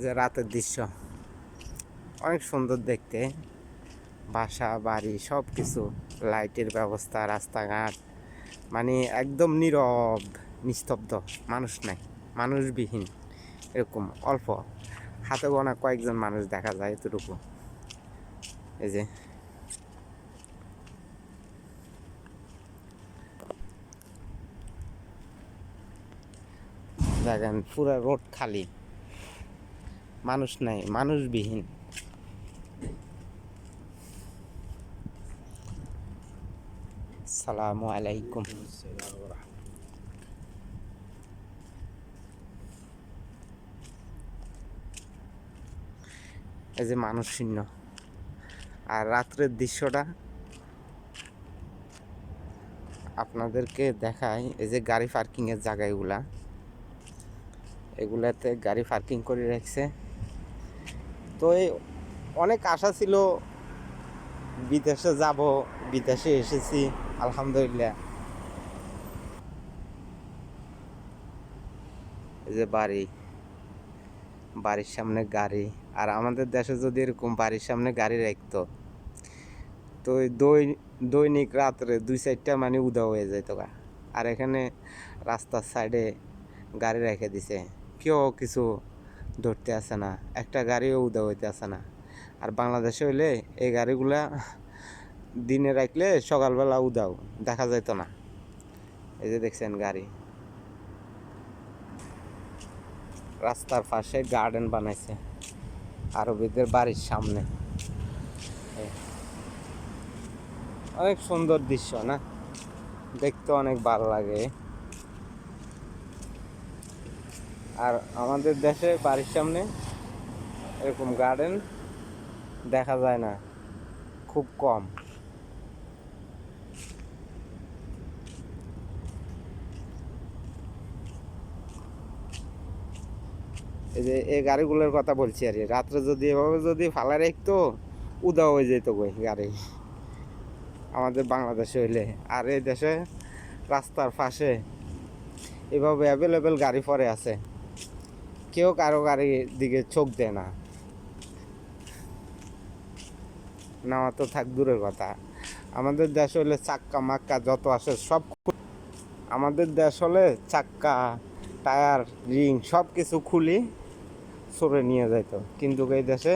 যে রাতের দৃশ্য। অনেক সুন্দর দেখতে। বাসা, বাড়ি সব কিছু লাইটের ব্যবস্থা, রাস্তাঘাট। মানে একদম নীরব, নিস্তব্ধ। মানুষ নাই, মানুষবিহীন। এরকম অল্প। হাতে গোনা কয়েকজন মানুষ দেখা যায় এতটুকু। এই যে। দেখেন, পুরো রোড খালি। মানুষ নাই, মানুষবিহীন। সালামু আলাইকুম। এই যে মানুষ শূন্য। আর রাত্রের দৃশ্যটা আপনাদেরকে দেখাই, এই যে গাড়ি পার্কিংয়ের জায়গাগুলা। এগুলাতে গাড়ি পার্কিং করে রাখছে। তো এই অনেক আশা ছিল, বিদেশে যাব, বিদেশে এসেছি, আলহামদুলিল্লাহ। যে বাড়ি, বাড়ির সামনে গাড়ি, আর আমাদের দেশে যদি এরকম বাড়ির সামনে গাড়ি রাখতো, তো দৈনিক রাত্রে দুই চারটা মানে উদা হয়ে যেত গা। আর এখানে রাস্তার সাইডে গাড়ি রেখে দিছে। কেউ কিছু ধরতে আসে না, একটা গাড়িও উদা হইতে আসে না। আর বাংলাদেশে হইলে এই গাড়িগুলা দিনে রাখলে সকালবেলা উদাও দেখা যেত না। এই যে দেখছেন গাড়ি। রাস্তার পাশে গার্ডেন বানাইছে, আরবিদের বাড়ির সামনে। অনেক সুন্দর দৃশ্য, না? দেখতে অনেক ভালো লাগে। আর আমাদের দেশে বাড়ির সামনে এরকম গার্ডেন দেখা যায় না, খুব কম। এই যে এই গাড়িগুলোর কথা বলছি আর রাত্রে যদি এভাবে যদি ফালা রাখতো উদা হয়ে যেত কই গাড়ি। আমাদের বাংলাদেশে হইলে, আর এই দেশে রাস্তার পাশে এভাবে অ্যাভেলেবেল গাড়ি পরে আছে। কেউ কারও গাড়ির দিকে চোখ দেয় না। নেওয়া তো থাক, দূরের কথা। আমাদের দেশ হলে চাক্কা, মাক্কা যত আসে সব আমাদের দেশ হলে চাক্কা, টায়ার, রিং সব কিছু খুলি সরে নিয়ে যাইত। কিন্তু এই দেশে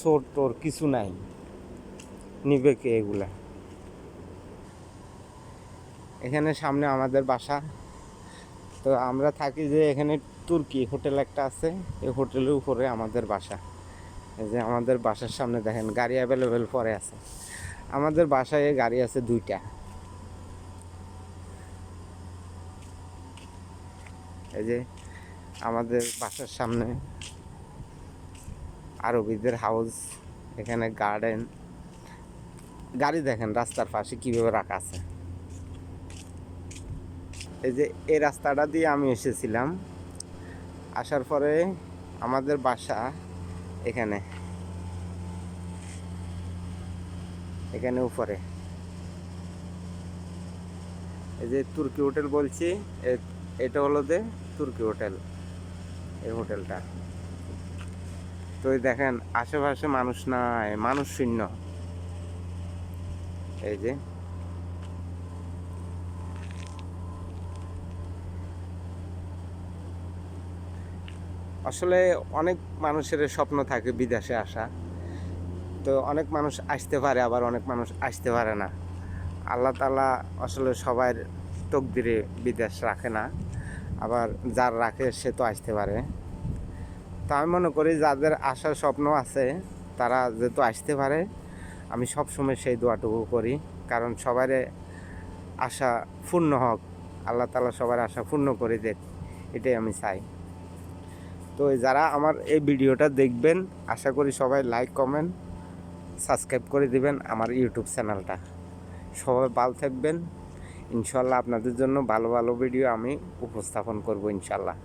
চোর টোর কিছু নাই। নিবে কে এগুলা? এখানে সামনে আমাদের বাসা। তো আমরা থাকি যে এখানে তুর্কি হোটেল একটা আছে? এই হোটেলের উপরে আমাদের বাসা। এই যে আমাদের বাসার সামনে দেখেন, গাড়ি অ্যাভেলেবেল পরে আছে। আমাদের বাসায় গাড়ি আছে দুইটা। এই যে আমাদের বাসার সামনে আরবিদের হাউস এখানে গার্ডেন গাড়ি দেখেন রাস্তার পাশে কীভাবে রাখা আছে। এই যে এই রাস্তাটা দিয়ে আমি এসেছিলাম। আসার পরে আমাদের বাসা এখানে। এখানে উপরে। এই যে তুর্কি হোটেল বলছি এটা হলো যে তুর্কি হোটেল। এই হোটেলটা। তো দেখেন, আশেপাশে মানুষ নাই, মানুষ শূন্য। এই যে আসলে অনেক মানুষের স্বপ্ন থাকে বিদেশে আসা। তো অনেক মানুষ আসতে পারে, আবার অনেক মানুষ আসতে পারে না। আল্লাহ তালা আসলে সবার তকদিরে বিদেশ রাখে না, আবার যার রাখে সে তো আসতে পারে। তো আমি মনে করি যাদের আসার স্বপ্ন আছে, তারা যেহেতু আসতে পারে, আমি সবসময় সেই দোয়াটুকু করি। কারণ সবার আশা পূর্ণ হোক, আল্লাহ তালা সবার আশা পূর্ণ করে দেখ এটাই আমি চাই। তো যারা আমার এই ভিডিওটা দেখবেন, আশা করি সবাই লাইক কমেন্ট সাবস্ক্রাইব করে দিবেন আমার ইউটিউব চ্যানেলটা সবাই ভালো থাকবেন। ইনশাল্লাহ আপনাদের জন্য ভালো ভালো ভিডিও আমি উপস্থাপন করব ইনশাল্লাহ।